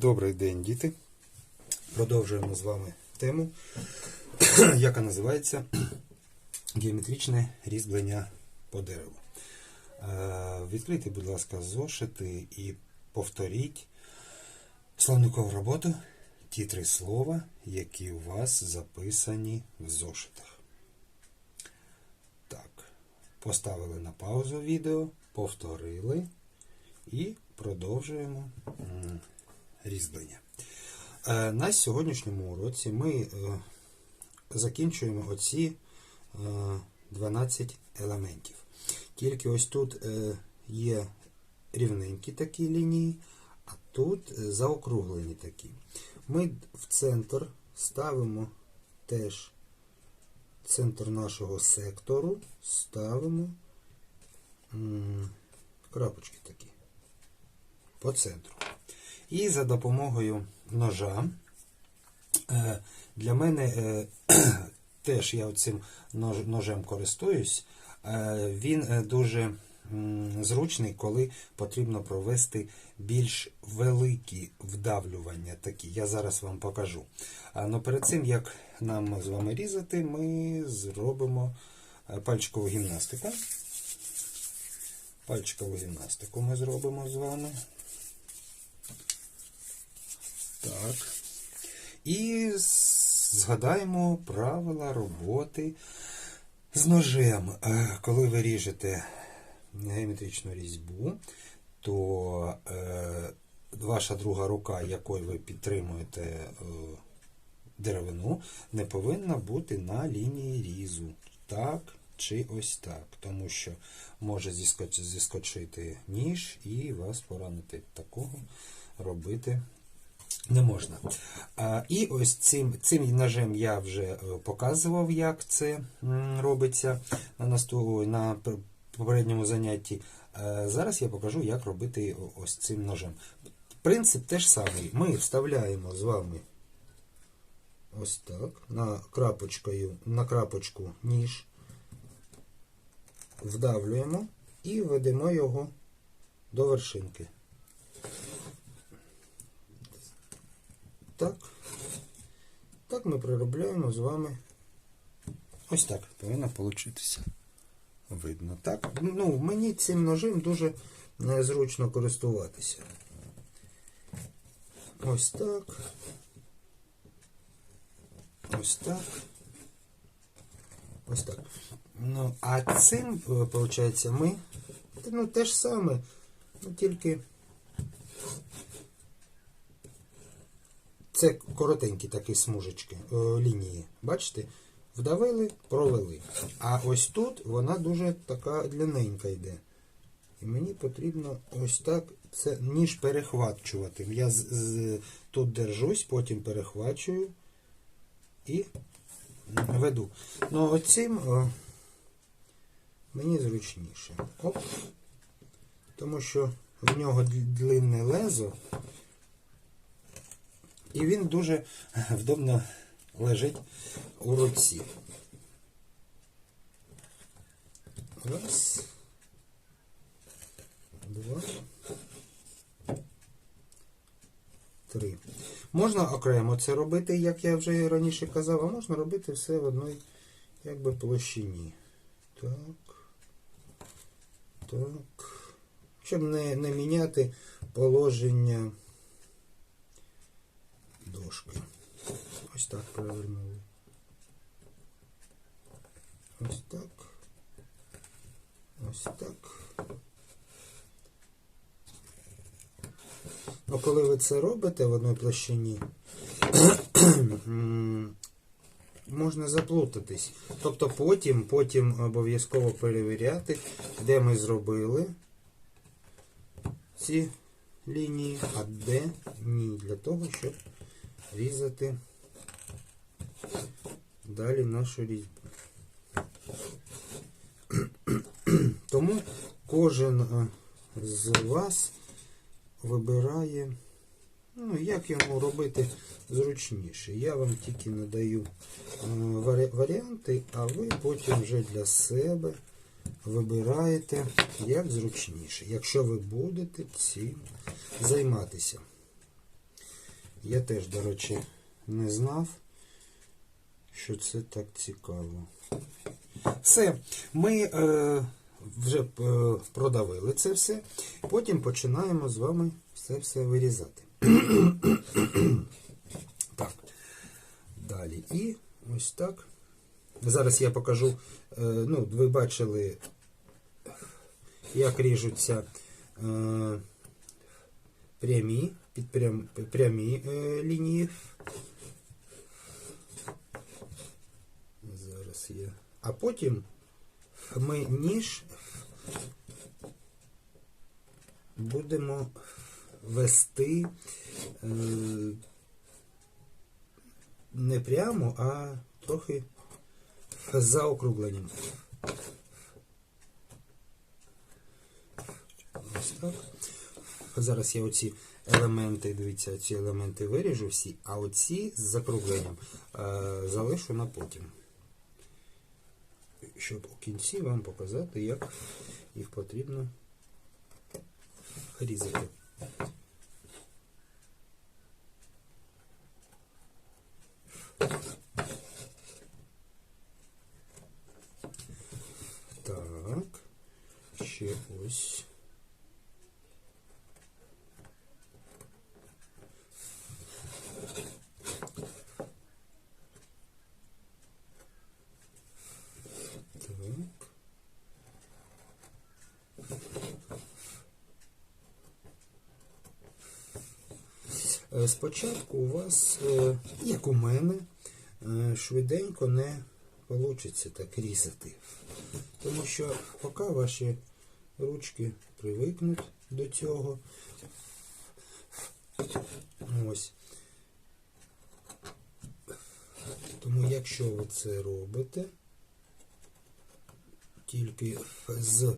Добрий день, діти. Продовжуємо з вами тему, яка називається Геометричне різьблення по дереву. Е, Відкрийте, будь ласка, зошити і повторіть словникову роботу ті три слова, які у вас записані в зошитах. Так, поставили на паузу відео, повторили і продовжуємо різьблення. Е, На сьогоднішньому уроці ми е, закінчуємо оці е, 12 елементів. Тільки ось тут е, є рівненькі такі лінії, а тут е, заокруглені такі. Ми в центр ставимо теж центр нашого сектору, ставимо крапочки такі по центру. І за допомогою ножа е, для мене е, теж я цим ножем користуюсь. Е, Він дуже зручний, коли потрібно провести більш великі вдавлювання такі. Я зараз вам покажу. Але перед цим, як нам з вами різати, ми зробимо пальчикову гімнастику. Пальчикову гімнастику ми зробимо з вами. Так. І згадаємо правила роботи з ножем. Е, Коли ви ріжете геометричну різьбу, то е, ваша друга рука, якою ви підтримуєте е, деревину, не повинна бути на лінії різу. Так чи ось так. Тому що може зіскочити ніж і вас поранити. Такого робити не можна. І ось цим цим ножем я вже е, показував, як це робиться на насту, на попередньому занятті. Е, Зараз я покажу, як робити ось цим ножем. Принцип теж самий. Ми вставляємо з вами ось так, на крапочкою, на крапочку ніж, вдавлюємо і ведемо його до вершинки. Так. Так ми проробляємо з вами. Ось так повинно получитися. Видно, так? Ну, мені цим ножем дуже незручно користуватися. Ось так. Ось так. Ось так. Ну, а цим, виходить, ми ну, те ж саме, ну тільки. Це коротенькі такі смужечки, е, лінії. Бачите? Вдавили, провели. А ось тут вона дуже така длинненька йде. І мені потрібно ось так це ніж перехвачувати. Я з, з, тут держусь, потім перехвачую і веду. Ну, оцим о, мені зручніше. Оп. Тому що в нього длинне лезо. І він дуже вдобно лежить у руці. Раз. Два. Три. Можна окремо це робити, як я вже раніше казав, а можна робити все в одній якби площині. Так. Так. Щоб не, не міняти положення дошки. Ось так перевернули. Ось так. Ось так. Ну, коли ви це робите в одній площині, можна заплутатись. Тобто потім, потім обов'язково перевіряти, де ми зробили ці лінії, а де ні, для того, щоб різати далі нашу різьбу. Тому кожен е, з вас вибирає, ну, як йому робити зручніше. Я вам тільки надаю е, варіанти, а ви потім вже для себе вибираєте як зручніше, якщо ви будете цим займатися. Я теж, до речі, не знав, що це так цікаво. Все, ми е, вже е, продавили це все. Потім починаємо з вами це все вирізати. так. Далі. І ось так. Зараз я покажу. Е, ну, ви бачили, як ріжуться е, прямі, під прям, прямі е, лінії. Зараз я. А потім ми ніж будемо вести е, не прямо, а трохи за округленням. Ось так. Зараз я оці елементи, дивіться, ці елементи виріжу всі, а оці з закругленням е, залишу на потім. Щоб у кінці вам показати, як їх потрібно різати. Так, ще ось. Так. Е, Спочатку у вас, е, як у мене, е, швиденько не вийде так різати. Тому що поки ваші ручки привикнуть до цього. Ось. Тому якщо ви це робите, тільки з